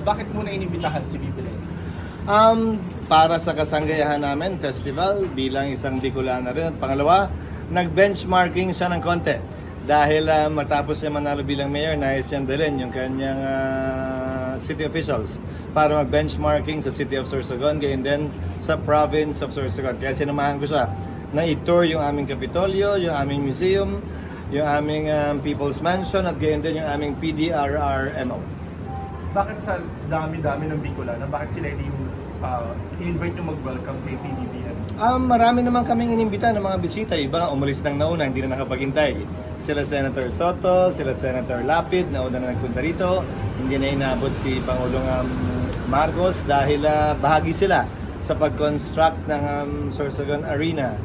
bakit muna inimbitahan si Lenny? Um, para sa kasanggayahan namin, festival, bilang isang Bicolana rin. At pangalawa, nag-benchmarking siya ng konti. Dahil ah, matapos niya manalo bilang mayor, nais niyang dalhin yung kanyang ah, city officials para mag-benchmarking sa city of Sorsogon, gayon din sa province of Sorsogon. Kaya sinamahan ko siya na i-tour yung aming Kapitolyo, yung aming museum, yung aming um, People's Mansion, at gayon din yung aming PDRRMO. Bakit sa dami-dami ng Bicolana, bakit si Lenny yung ah, in-invite nyo mag-welcome kay PDBM? Um, marami naman kaming inimbita ng mga bisita. Iba nga umalis nang nauna, hindi na nakapaghintay. Sila Senator Soto, sila Senator Lapid, nauna na nagpunta rito. Hindi na inabot si Pangulong um, Marcos dahil ah, bahagi sila sa pag-construct ng um, Sorsogon Arena.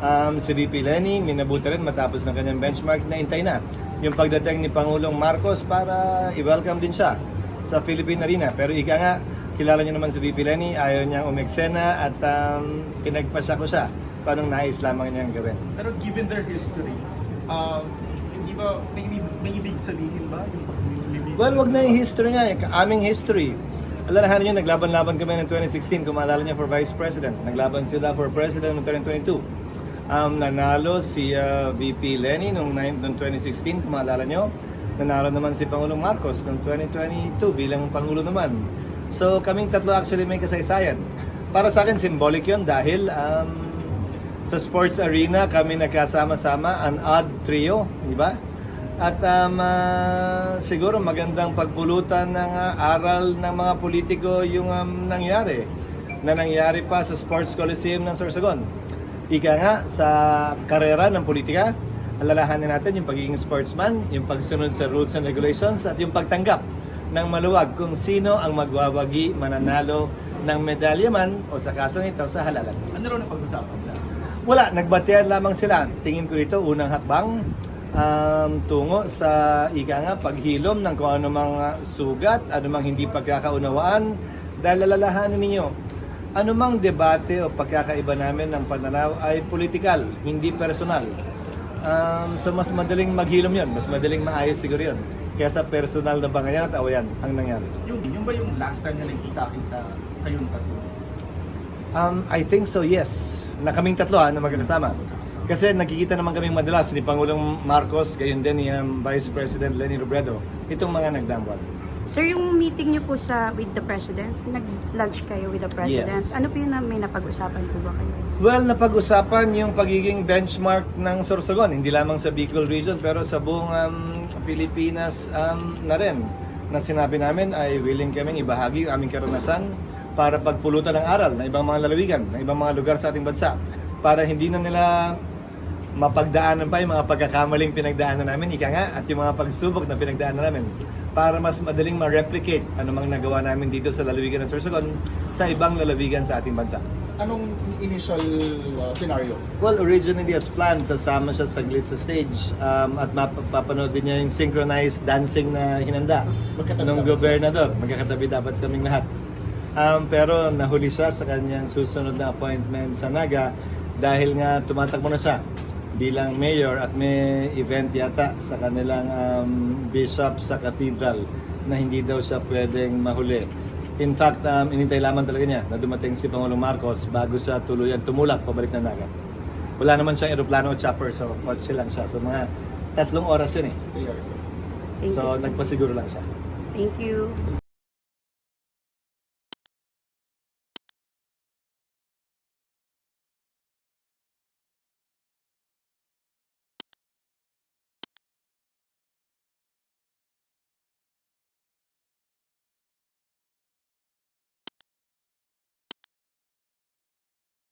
Um, si VP Lenny, minabuti rin matapos ng kanyang benchmark na intay na yung pagdating ni Pangulong Marcos para i-welcome din siya sa Philippine Arena. Pero ika nga, kilala niyo naman si VP Lenny, ayaw niyang umeksena at um, pinagpasya ko siya kung anong nais lamang niyang gawin. Pero given their history, um, hindi ba, may, may ibig sabihin ba yung paglilibig? Well, wag na yung history nga, yung aming history. Alalahanin niyo, naglaban-laban kami ng 2016, kung maalala niyo, for Vice President. Naglaban sila for President noong 2022. Um, nanalo si uh, VP Lenny noong, nine- noong 2016, kung maalala niyo. Nanalo naman si Pangulong Marcos noong 2022 bilang Pangulo naman. So, kaming tatlo actually may kasaysayan. Para sa akin, symbolic yun dahil um, sa sports arena kami nagkasama-sama, an odd trio, di ba? At um, ah, siguro magandang pagpulutan ng ah, aral ng mga politiko yung um, nangyari na nangyari pa sa Sports Coliseum ng Sorsogon. Ika nga, sa karera ng politika, alalahanin natin yung pagiging sportsman, yung pagsunod sa rules and regulations, at yung pagtanggap ng maluwag kung sino ang magwawagi mananalo ng medalya man o sa kasong ito sa halalan. Ano raw na pag-usapan? Wala, nagbatiyan lamang sila. Tingin ko ito, unang hakbang um, tungo sa ika nga paghilom ng kung ano mga sugat, ano mang hindi pagkakaunawaan. Dahil alalahanin ninyo, anumang debate o pagkakaiba namin ng pananaw ay political, hindi personal. Um, so mas madaling maghilom yon, mas madaling maayos siguro yon. Kaya sa personal na bangayan at awayan ang nangyari. Yung, yung ba yung last time na nagkita-kita kayong tatlo? Um, I think so, yes. Na kaming tatlo ha, na magkakasama. Kasi nakikita naman kami madalas ni Pangulong Marcos, gayon din ni um, Vice President Lenny Robredo, itong mga nagdamwal. Sir, yung meeting niyo po sa with the President, nag-lunch kayo with the President. Yes. Ano po yun na may napag-usapan po ba kayo? Well, napag-usapan yung pagiging benchmark ng Sorsogon, hindi lamang sa Bicol region, pero sa buong um, Pilipinas um, na rin. Na sinabi namin ay willing kaming ibahagi ang aming karanasan para pagpulutan ng aral ng ibang mga lalawigan, ng ibang mga lugar sa ating bansa. Para hindi na nila mapagdaanan pa yung mga pagkakamaling pinagdaanan namin, ika nga, at yung mga pagsubok na pinagdaanan namin para mas madaling ma-replicate anumang nagawa namin dito sa lalawigan ng Sorsogon sa ibang lalawigan sa ating bansa. Anong initial uh, scenario? Well, originally as planned, sasama siya saglit sa stage um, at mapapanood din niya yung synchronized dancing na hinanda ng gobernador. Magkakatabi dapat kaming lahat. Um, pero nahuli siya sa kanyang susunod na appointment sa Naga dahil nga tumatakbo na siya bilang mayor at may event yata sa kanilang um, bishop sa cathedral na hindi daw siya pwedeng mahuli. In fact, um, inintay lamang talaga niya na dumating si Pangulong Marcos bago siya tuluyan tumulak pabalik na Naga. Wala naman siyang aeroplano o chopper, so kotse lang siya. So mga tatlong oras yun eh. So nagpasiguro lang siya. Thank you.